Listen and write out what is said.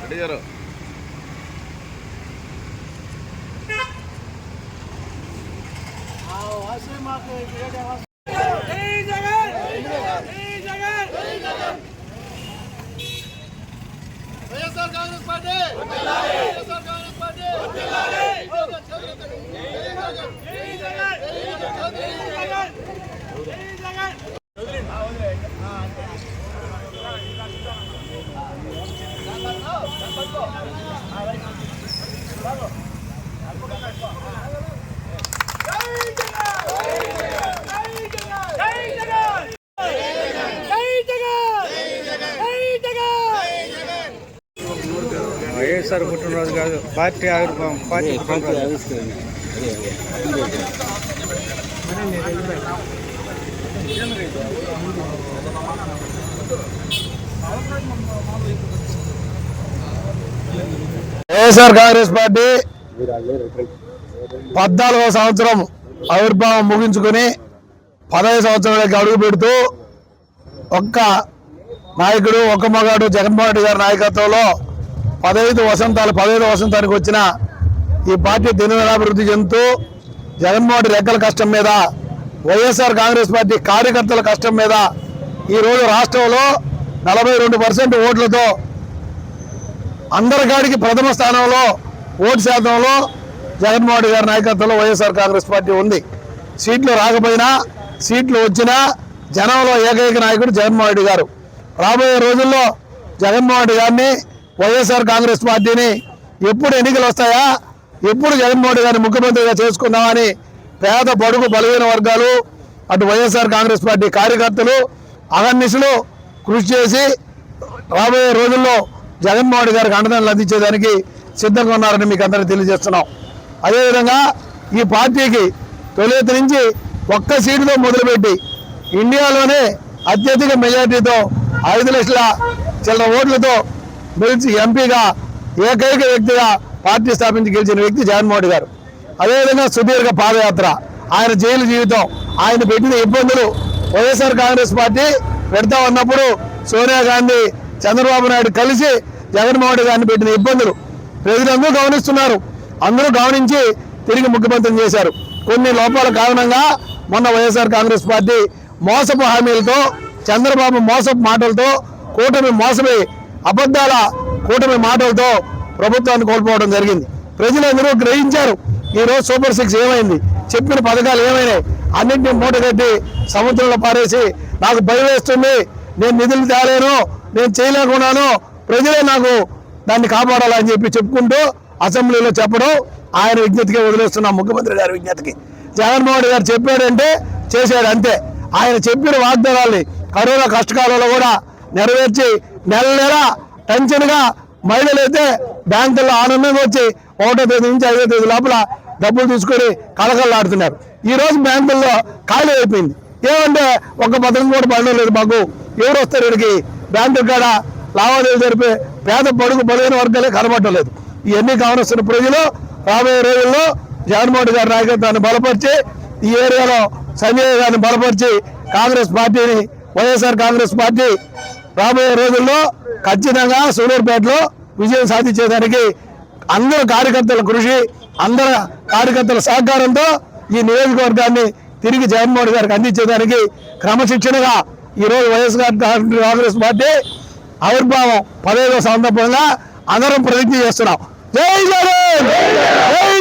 రెడ్డి గారు. YSR Congress party YSR Congress party YSR పుట్టినరోజు కాదు పార్టీ ఆవిర్భావం పార్టీ వైఎస్ఆర్ కాంగ్రెస్ పార్టీ పద్నాలుగవ సంవత్సరం ఆవిర్భావం ముగించుకొని పదహైదు సంవత్సరాలకి అడుగు పెడుతూ ఒక్క నాయకుడు ఒక్క మగాడు జగన్మోహన్ రెడ్డి గారి నాయకత్వంలో పదహైదు వసంతాలు పదహైదు వసంతానికి వచ్చిన ఈ పార్టీ దినదినాభివృద్ధి చెందుతూ జగన్మోహన్ రెక్కల కష్టం మీద వైఎస్ఆర్ కాంగ్రెస్ పార్టీ కార్యకర్తల కష్టం మీద ఈరోజు రాష్ట్రంలో నలభై రెండు పర్సెంట్ ఓట్లతో అందరికాడికి ప్రథమ స్థానంలో ఓటు శాతంలో జగన్మోహన్ గారి నాయకత్వంలో వైఎస్ఆర్ కాంగ్రెస్ పార్టీ ఉంది. సీట్లు రాకపోయినా సీట్లు వచ్చినా జనంలో ఏకైక నాయకుడు జగన్మోహన్ రెడ్డి గారు. రాబోయే రోజుల్లో జగన్మోహన్ రెడ్డి గారిని వైఎస్ఆర్ కాంగ్రెస్ పార్టీని ఎప్పుడు ఎన్నికలు వస్తాయా? ఎప్పుడు జగన్మోహన్ రెడ్డి గారిని ముఖ్యమంత్రిగా చేసుకుందామని పేద బడుగు బలహీన వర్గాలు అటు వైఎస్ఆర్ కాంగ్రెస్ పార్టీ కార్యకర్తలు అహర్నిశలు కృషి చేసి రాబోయే రోజుల్లో జగన్మోహన్ గారికి అండదండలు అందించేదానికి సిద్ధంగా ఉన్నారని మీకు అందరికీ తెలియజేస్తున్నాం. అదేవిధంగా ఈ పార్టీకి తొలిత నుంచి ఒక్క సీటుతో మొదలుపెట్టి ఇండియాలోనే అత్యధిక మెజార్టీతో ఐదు లక్షల చిల్లర ఓట్లతో గెలిచి ఎంపీగా ఏకైక వ్యక్తిగా పార్టీ స్థాపించి గెలిచిన వ్యక్తి జగన్మోహన్ గారు. అదేవిధంగా సుదీర్ఘ పాదయాత్ర. ఆయన జైలు జీవితం ఆయన పెట్టిన ఇబ్బందులు వైఎస్ఆర్ కాంగ్రెస్ పార్టీ పెడతా ఉన్నప్పుడు సోనియా గాంధీ చంద్రబాబు నాయుడు కలిసి జగన్మోహన్ గారిని పెట్టిన ఇబ్బందులు. ప్రజలందరూ గమనిస్తున్నారు. అందరూ గమనించి తిరిగి ముఖ్యమంత్రిని చేశారు. కొన్ని లోపాల కారణంగా మొన్న వైఎస్ఆర్ కాంగ్రెస్ పార్టీ మోసపు హామీలతో చంద్రబాబు మోసపు మాటలతో కూటమి మోసమే అబద్ధాల కూటమి మాటలతో ప్రభుత్వాన్ని కోల్పోవడం జరిగింది. ప్రజలందరూ గ్రహించారు ఈ రోజు సూపర్ సిక్స్ ఏమైంది? చెప్పిన పథకాలు ఏమైనాయి? అన్నింటినీ మూటగట్టి సముద్రంలో పారేసి నాకు భయం వేస్తుంది నేను నిధులు తేలేను నేను చేయలేకున్నాను ప్రజలే నాకు దాన్ని కాపాడాలని చెప్పి చెప్పుకుంటూ అసెంబ్లీలో చెప్పడం ఆయన విజ్ఞతకే వదిలేస్తున్నాం ముఖ్యమంత్రి గారి విజ్ఞతకి. జగన్మోహన్ రెడ్డి గారు చెప్పాడంటే చేశాడు అంతే. ఆయన చెప్పిన వాగ్దానాల్ని కరోనా కష్టకాలంలో కూడా నెరవేర్చి నెల నెల టెన్షన్గా మహిళలు అయితే బ్యాంకుల్లో ఆనందంగా వచ్చి ఒకటో తేదీ నుంచి ఐదో తేదీ లోపల డబ్బులు తీసుకొని కలకల్లాడుతున్నారు ఈ రోజు బ్యాంకుల్లో ఖాళీ అయిపోయింది. ఏమంటే ఒక పథకం కూడా పడడం లేదు మాకు. ఎవరు వస్తారు వీడికి? బ్యాంకు కాడ లావాదేవీలు జరిపే పేద పడుగు బలైన వర్గాలే కనబడలేదు ఇవన్నీ గమనిస్తున్న ప్రజలు రాబోయే రోజుల్లో జగన్మోహన్ గారి నాయకత్వాన్ని బలపరిచి ఈ ఏరియాలో సంజయ్ గారిని బలపరిచి కాంగ్రెస్ పార్టీని వైఎస్ఆర్ కాంగ్రెస్ పార్టీ రాబోయే రోజుల్లో ఖచ్చితంగా సూలూరుపేటలో విజయం సాధించేదానికి అందరు కార్యకర్తల కృషి అందరు కార్యకర్తల సహకారంతో ఈ నియోజకవర్గాన్ని తిరిగి జగన్మోహన్ గారికి అందించేదానికి క్రమశిక్షణగా ఈరోజు వైఎస్ఆర్ కాంగ్రెస్ పార్టీ ఆవిర్భావం పదహైదవ సందర్భంగా అందరం ప్రతిజ్ఞ చేస్తున్నాం. జై జగన్! జై జగన్! జై